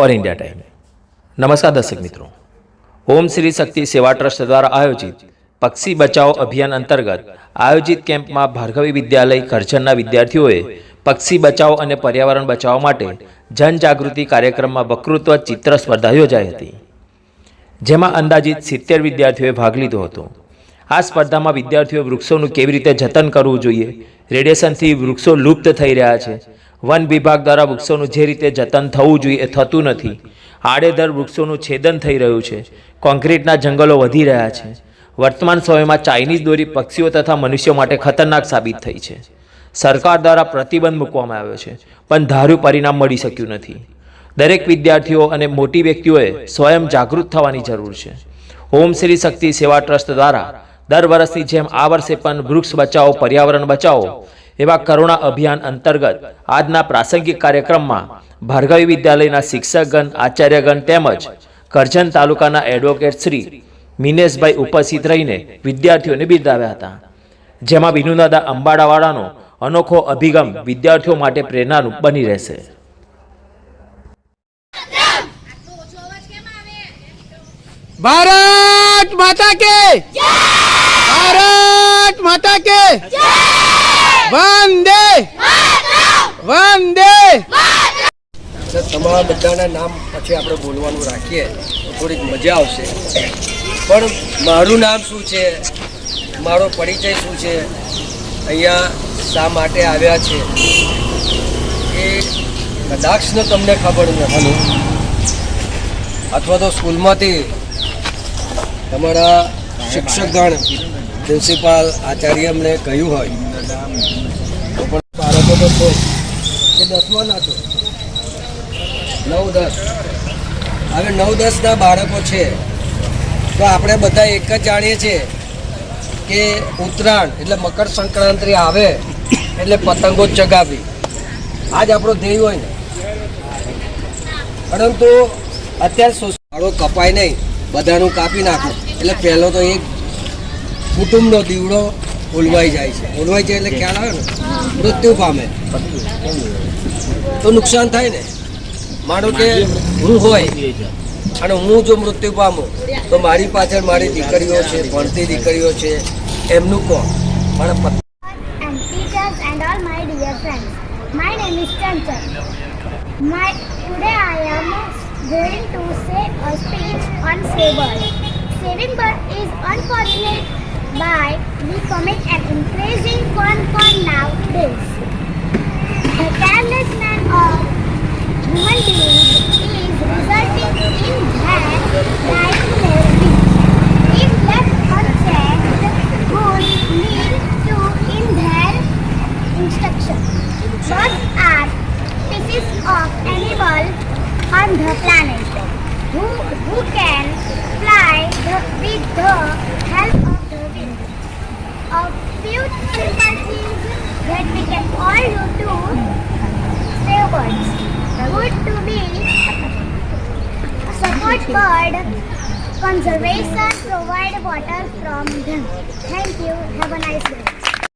ઓર India time. નમસ્કાર દર્શક મિત્રો. ઓમ શ્રી શક્તિ સેવા ટ્રસ્ટ દ્વારા આયોજિત પક્ષી બચાવો અભિયાન અંતર્ગત આયોજિત કેમ્પમાં ભાર્ગવી વિદ્યાલય કરજણના વિદ્યાર્થીઓએ પક્ષી બચાવો અને પર્યાવરણ બચાવવા માટે જનજાગૃતિ કાર્યક્રમમાં વક્તૃત્વ ચિત્ર સ્પર્ધા યોજાઈ હતી. જેમાં અંદાજિત સિત્તેર વિદ્યાર્થીઓએ ભાગ લીધો હતો. આ સ્પર્ધામાં વિદ્યાર્થીઓ વૃક્ષોનું કેવી રીતે જતન કરવું જોઈએ? રેડિયેશનથી વૃક્ષો લુપ્ત થઈ રહ્યા છે. વન વિભાગ દ્વારા વૃક્ષોનું જે રીતે જતન થવું જોઈએ એ થતું નથી. આડેધડ વૃક્ષોનું છેદન થઈ રહ્યું છે. કોન્ક્રીટના જંગલો વધી રહ્યા છે. વર્તમાન સમયમાં ચાઇનીઝ દોરી પક્ષીઓ તથા મનુષ્યો માટે ખતરનાક સાબિત થઈ છે. સરકાર દ્વારા પ્રતિબંધ મૂકવામાં આવ્યો છે, પણ ધાર્યું પરિણામ મળી શક્યું નથી. દરેક વિદ્યાર્થીઓ અને મોટી વ્યક્તિઓએ સ્વયં જાગૃત થવાની જરૂર છે. ઓમ શ્રી શક્તિ સેવા ટ્રસ્ટ દ્વારા દર વર્ષની જેમ આ વર્ષે પણ વૃક્ષ બચાવો, પર્યાવરણ બચાવો એવા કરુણા અભિયાન અંતર્ગત આજના પ્રાસંગિક કાર્યક્રમમાં ભાર્ગવી વિદ્યાલયના શિક્ષકગણ આચાર્યગણ તેમજ કરજણ તાલુકાના એડવોકેટ શ્રી મિનેશભાઈ ઉપસ્થિત રહીને વિદ્યાર્થીઓને બિરદાવ્યા હતા. જેમાં વિનુદાદા અંબાડાવાળાનો અનોખો અભિગમ વિદ્યાર્થીઓ માટે પ્રેરણારૂપ બની રહેશે. ભારત માતા કે! ભારત માતા કે! તમારા બધાના નામ પછી આપણે બોલવાનું રાખીએ તો થોડીક મજા આવશે. પણ મારું નામ શું છે? મારો પરિચય શું છે? અહીંયા શા માટે આવ્યા છે? એ કદાચ તમને ખબર નથી અથવા તો સ્કૂલમાંથી તમારા શિક્ષકગણ, પ્રિન્સિપાલ આચાર્ય અમને કહ્યું હોય. તો પણ બાળકો તો કે દસમાના છો. નવ દસ. હવે નવ દસના બાળકો છે. તો આપણે બધા એક જ જાણીએ છીએ કે ઉત્તરાયણ એટલે મકર સંક્રાંતિ આવે એટલે પતંગો ચગાવી આજ આપણો ધ્યેય હોય ને. પરંતુ અત્યારે સોસાળો કપાય નહીં. બધાનું કાપી નાખું. એટલે પહેલો તો એક કુટુંબનો દીવડો ઓલવાઈ જાય છે. ઓલવાઈ જાય એટલે ખ્યાલ આવે ને? મૃત્યુ પામે. તો નુકસાન થાય ને? માનો કે હું હોય અને હું જો મૃત્યુ પામું તો મારી પાછળ મારી દીકરીઓ છે ભણતી દીકરીઓ છે એમનું કોણ પત્ની and all my dear friends. My name is Chanchal. My, today I am going to say a speech on Save Saving bird is unfortunate by becoming an increasing concern nowadays. Instruction. Birds are species of animal on the planet who, who can fly the, with the help of the wing. A few simple things that we can all do to save birds would to be support bird conservation, provide water from them. Thank you. Have a nice day.